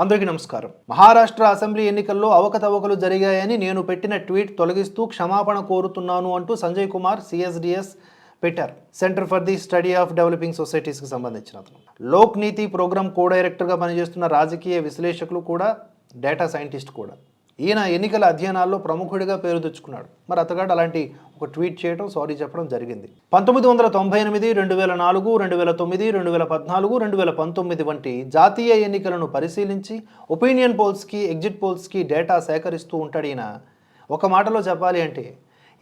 అందరికీ నమస్కారం. మహారాష్ట్ర అసెంబ్లీ ఎన్నికల్లో అవకతవకలు జరిగాయని నేను పెట్టిన ట్వీట్ తొలగిస్తూ క్షమాపణ కోరుతున్నాను అంటూ సంజయ్ కుమార్ సిఎస్డిఎస్ పెట్టారు. Centre for the study of developing సొసైటీస్కి సంబంధించిన అతను. లోక్ నీతి ప్రోగ్రామ్ కో డైరెక్టర్గా పనిచేస్తున్న రాజకీయ విశ్లేషకులు కూడా డేటా సైంటిస్ట్ కూడా. ఈయన ఎన్నికల అధ్యయనాల్లో ప్రముఖుడిగా పేరు తెచ్చుకున్నాడు. మరి అతగాడు అలాంటి ఒక ట్వీట్ చేయడం సారీ చెప్పడం జరిగింది. పంతొమ్మిది వందల తొంభై ఎనిమిది రెండు వేల నాలుగు రెండు వేల తొమ్మిది రెండు వేల పద్నాలుగు రెండు వేల పంతొమ్మిది వంటి జాతీయ ఎన్నికలను పరిశీలించి ఒపీనియన్ పోల్స్కి ఎగ్జిట్ పోల్స్కి డేటా సేకరిస్తూ ఉంటాడు ఈయన. ఒక మాటలో చెప్పాలి అంటే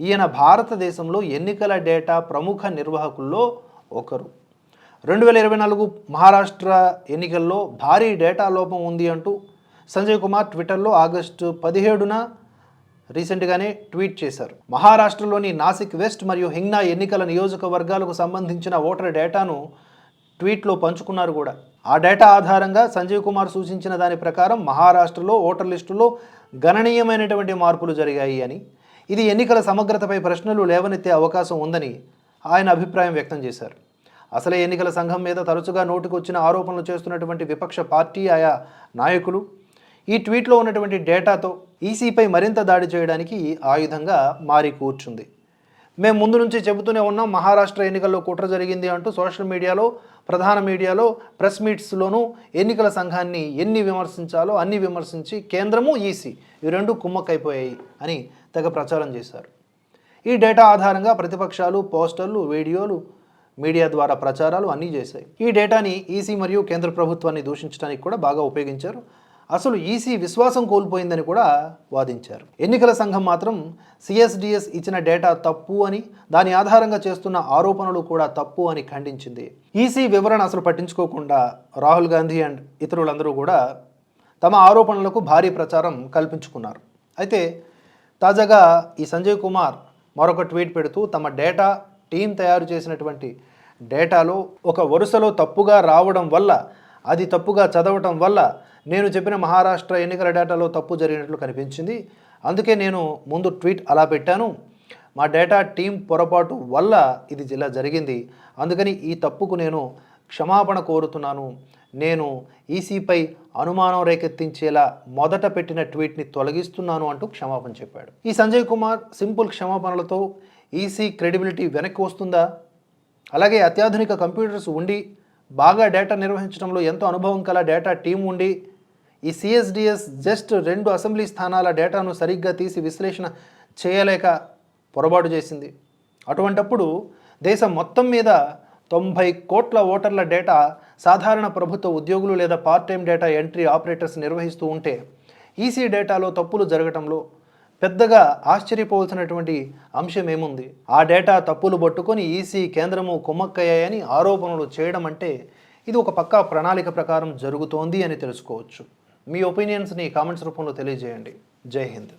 ఈయన భారతదేశంలో ఎన్నికల డేటా ప్రముఖ నిర్వాహకుల్లో ఒకరు. రెండు వేల ఇరవై నాలుగు మహారాష్ట్ర ఎన్నికల్లో భారీ డేటా లోపం ఉంది అంటూ సంజయ్ కుమార్ ట్విట్టర్లో ఆగస్టు పదిహేడున రీసెంట్గానే ట్వీట్ చేశారు. మహారాష్ట్రలోని నాసిక్ వెస్ట్ మరియు హింగ్నా ఎన్నికల నియోజకవర్గాలకు సంబంధించిన ఓటర్ డేటాను ట్వీట్లో పంచుకున్నారు కూడా. ఆ డేటా ఆధారంగా సంజయ్ కుమార్ సూచించిన దాని ప్రకారం మహారాష్ట్రలో ఓటర్ లిస్టులో గణనీయమైనటువంటి మార్పులు జరిగాయి అని. ఇది ఎన్నికల సమగ్రతపై ప్రశ్నలు లేవనెత్తే అవకాశం ఉందని ఆయన అభిప్రాయం వ్యక్తం చేశారు. అసలే ఎన్నికల సంఘం మీద తరచుగా నోటికొచ్చిన ఆరోపణలు చేస్తున్నటువంటి విపక్ష పార్టీ ఆయా నాయకులు ఈ ట్వీట్లో ఉన్నటువంటి డేటాతో ఈసీపై మరింత దాడి చేయడానికి ఆయుధంగా మారి కూర్చుంది. మేము ముందు నుంచి చెబుతూనే ఉన్నాం మహారాష్ట్ర ఎన్నికల్లో కుట్ర జరిగింది అంటూ సోషల్ మీడియాలో ప్రధాన మీడియాలో ప్రెస్ మీట్స్లోనూ ఎన్నికల సంఘాన్ని ఎన్ని విమర్శించాలో అన్ని విమర్శించి కేంద్రము ఈసీ ఈ రెండు కుమ్మక్కైపోయాయి అని తెగ ప్రచారం చేశారు. ఈ డేటా ఆధారంగా ప్రతిపక్షాలు పోస్టర్లు వీడియోలు మీడియా ద్వారా ప్రచారాలు అన్నీ చేశాయి. ఈ డేటాని ఈసీ మరియు కేంద్ర ప్రభుత్వాన్ని దూషించడానికి కూడా బాగా ఉపయోగించారు. అసలు ఈసీ విశ్వాసం కోల్పోయిందని కూడా వాదించారు. ఎన్నికల సంఘం మాత్రం సిఎస్డిఎస్ ఇచ్చిన డేటా తప్పు అని దాని ఆధారంగా చేస్తున్న ఆరోపణలు కూడా తప్పు అని ఖండించింది. ఈసీ వివరణ అసలు పట్టించుకోకుండా రాహుల్ గాంధీ అండ్ ఇతరులందరూ కూడా తమ ఆరోపణలకు భారీ ప్రచారం కల్పించుకున్నారు. అయితే తాజాగా ఈ సంజయ్ కుమార్ మరొక ట్వీట్ పెడుతూ తమ డేటా టీం తయారు చేసినటువంటి డేటాలో ఒక వరుసలో తప్పుగా రావడం వల్ల అది తప్పుగా చదవటం వల్ల నేను చెప్పిన మహారాష్ట్ర ఎన్నికల డేటాలో తప్పు జరిగినట్లు కనిపించింది. అందుకే నేను ముందు ట్వీట్ అలా పెట్టాను. మా డేటా టీం పొరపాటు వల్ల ఇది ఇలా జరిగింది. అందుకని ఈ తప్పుకు నేను క్షమాపణ కోరుతున్నాను. నేను ఈసీపై అనుమానం రేకెత్తించేలా మొదట పెట్టిన ట్వీట్ని తొలగిస్తున్నాను అంటూ క్షమాపణ చెప్పాడు. ఈ సంజయ్ కుమార్ సింపుల్ క్షమాపణలతో ఈసీ క్రెడిబిలిటీ వెనక్కి వస్తుందా? అలాగే అత్యాధునిక కంప్యూటర్స్ ఉండి బాగా డేటా నిర్వహించడంలో ఎంతో అనుభవం కల డేటా టీం ఉండి ఈ సిఎస్డిఎస్ జస్ట్ రెండు అసెంబ్లీ స్థానాల డేటాను సరిగ్గా తీసి విశ్లేషణ చేయలేక పొరపాటు చేసింది. అటువంటప్పుడు దేశం మొత్తం మీద తొంభై కోట్ల ఓటర్ల డేటా సాధారణ ప్రభుత్వ ఉద్యోగులు లేదా part time data entry operators నిర్వహిస్తూ ఉంటే ఈసీ డేటాలో తప్పులు జరగటంలో పెద్దగా ఆశ్చర్యపోవలసినటువంటి అంశం ఏముంది? ఆ డేటా తప్పులు పట్టుకొని ఈసీ కేంద్రము కుమ్మక్కయ్యాయని ఆరోపణలు చేయడం అంటే ఇది ఒక పక్కా ప్రణాళిక ప్రకారం జరుగుతోంది అని తెలుసుకోవచ్చు. మీ ఒపీనియన్స్ని కామెంట్స్ రూపంలో తెలియజేయండి. జై హింద్.